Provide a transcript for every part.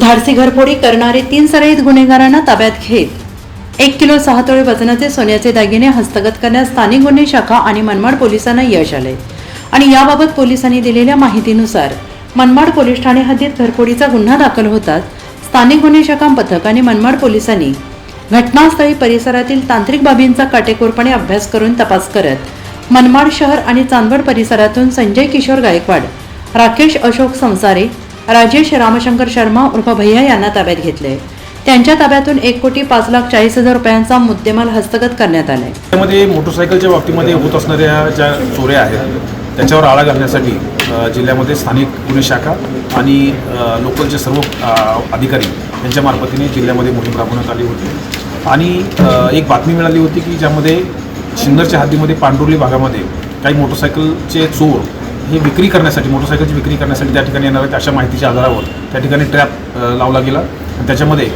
धाडसी घरफोडी करणारे तीन सराईत गुन्हेगारांना ताब्यात घेत. एक किलो सहा तोळे वजनाचे सोन्याचे दागिने हस्तगत करण्यास स्थानिक गुन्हे शाखा आणि मनमाड पोलिसांना यश आले. आणि याबाबत पोलिसांनी दिलेल्या माहितीनुसार मनमाड पोलीस ठाणे हद्दीत घरफोडीचा गुन्हा दाखल होताच स्थानिक गुन्हे शाखा पथक आणि मनमाड पोलिसांनी घटनास्थळी परिसरातील तांत्रिक बाबींचा काटेकोरपणे अभ्यास करून तपास करत मनमाड शहर आणि चांदवड परिसरातून संजय किशोर गायकवाड राकेश अशोक संसारे राजेश रामशंकर शर्मा उर्फ भैया यांना ताब्यात घेतले. त्यांच्या ताब्यातून एक कोटी पाच लाख चाळीस हजार रुपयांचा मुद्देमाल हस्तगत करण्यात आलाय त्यामध्ये मोटरसायकलच्या बाबतीमध्ये होत असणाऱ्या ज्या चोऱ्या आहेत त्याच्यावर आळा घालण्यासाठी जिल्ह्यामध्ये स्थानिक गुन्हे शाखा आणि लोकलचे सर्व अधिकारी यांच्या मार्फतीने जिल्ह्यामध्ये मोहीम राबवण्यात आली होती. आणि एक बातमी मिळाली होती की ज्यामध्ये सिन्नरच्या हद्दीमध्ये पांडुर्ली भागामध्ये काही मोटरसायकलचे चोर हे विक्री करण्यासाठी मोटरसायकलची विक्री करण्यासाठी त्या ठिकाणी येणार आहेत अशा माहितीच्या आधारावर. त्या ठिकाणी ट्रॅप लावला गेला. आणि त्याच्यामध्ये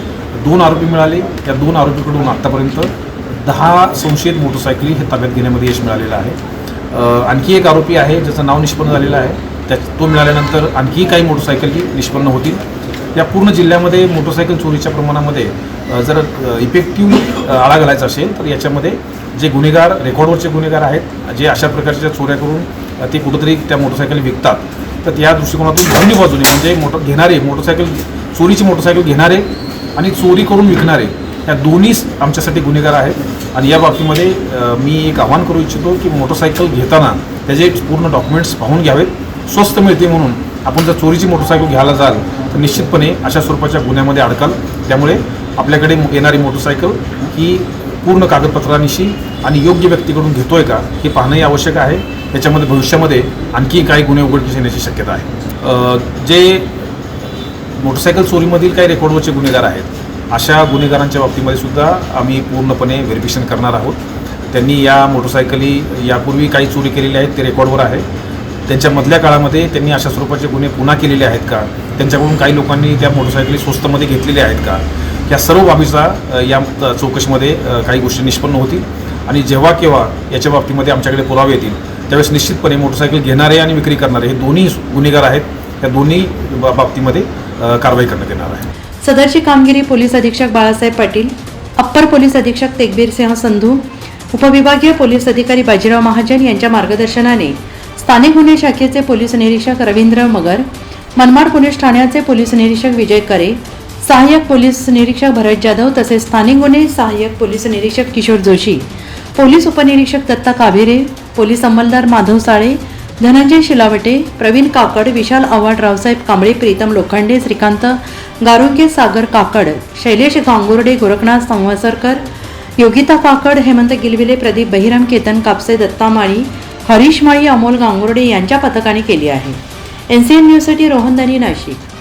दोन आरोपी मिळाले. त्या दोन आरोपीकडून आत्तापर्यंत दहा संशयित मोटरसायकली हे ताब्यात घेण्यामध्ये यश मिळालेलं आहे. आणखी एक आरोपी आहे ज्याचं नाव निष्पन्न झालेलं आहे. त्या तो मिळाल्यानंतर आणखी काही मोटरसायकल निष्पन्न होतील. या पूर्ण जिल्ह्यामध्ये मोटरसायकल चोरीच्या प्रमाणामध्ये जर इफेक्टिव्ह आळा घालायचा असेल तर याच्यामध्ये जे गुन्हेगार रेकॉर्डवरचे गुन्हेगार आहेत जे अशा प्रकारच्या चोऱ्या करून ते कुठंतरी त्या मोटरसायकल विकतात. तर या दृष्टिकोनातून दोन्ही बाजूने म्हणजे मोटर घेणारे मोटरसायकल चोरीची मोटरसायकल घेणारे आणि चोरी करून विकणारे या दोन्हीच आमच्यासाठी गुन्हेगार आहेत. आणि या बाबतीमध्ये मी एक आवाहन करू इच्छितो की मोटरसायकल घेताना त्याचे पूर्ण डॉक्युमेंट्स पाहून घ्यावेत. स्वस्त मिळते म्हणून आपण जर चोरीची मोटरसायकल घ्यायला जाल तर निश्चितपणे अशा स्वरूपाच्या गुन्ह्यामध्ये अडकाल. त्यामुळे आपल्याकडे येणारी मोटरसायकल ही पूर्ण कागदपत्रांशी आणि योग्य व्यक्तीकडून घेतोय का हे पाहणंही आवश्यक आहे. त्याच्यामध्ये भविष्यामध्ये आणखी काही गुन्हे उघडकीस येण्याची शक्यता आहे. जे मोटरसायकल चोरीमधील काही रेकॉर्डवरचे गुन्हेगार आहेत अशा गुन्हेगारांच्या बाबतीमध्ये सुद्धा आम्ही पूर्णपणे व्हेरिफिकेशन करणार आहोत. त्यांनी या मोटरसायकली यापूर्वी काही चोरी केलेल्या आहेत ते रेकॉर्डवर आहे. त्यांच्या मधल्या काळामध्ये त्यांनी अशा स्वरूपाचे गुन्हे पुन्हा केलेले आहेत का? त्यांच्याकडून काही लोकांनी त्या मोटरसायकली स्वस्तमध्ये घेतलेल्या आहेत का? या सर्व बाबीचा या चौकशीमध्ये काही गोष्टी निष्पन्न होतील. आणि जेव्हा केव्हा याच्या बाबतीमध्ये आमच्याकडे पुरावे येतील त्यावेळेस निश्चितपणे मोटरसायकल घेणारे आणि विक्री करणारे हे दोन्ही गुन्हेगार आहेत. या दोन्ही बा- बाबतीमध्ये कारवाई करण्यात येणार आहे. सदरची कामगिरी पोलीस अधीक्षक बाळासाहेब पाटील अप्पर पोलीस अधीक्षक तेगबीर सिंह संधू उपविभागीय पोलीस अधिकारी बाजीराव महाजन यांच्या मार्गदर्शनाने स्थानिक गुन्हे शाखेचे पोलीस निरीक्षक रवींद्र मगर मनमाड पोलीस ठाण्याचे पोलीस निरीक्षक विजय करे सहाय्यक पोलीस निरीक्षक भरत जाधव तसेच स्थानिक गुन्हे सहाय्यक पोलीस निरीक्षक किशोर जोशी पोलीस उपनिरीक्षक दत्ता काभेरे पोलीस अंमलदार माधव साळे धनंजय शिलावटे प्रवीण काकड विशाल आव्हाड रावसाहेब कांबळे प्रीतम लोखंडे श्रीकांत गारुके सागर काकड शैलेश गांगुर्डे गोरखनाथ संवसरकर योगिता काकड हेमंत गिलविले प्रदीप बहिराम केतन कापसे दत्ता माळी हरीश माळी अमोल गांगुर्डे यांच्या पथकाने केली आहे. एन सी एन न्यूजसाठी रोहन दानी नाशिक.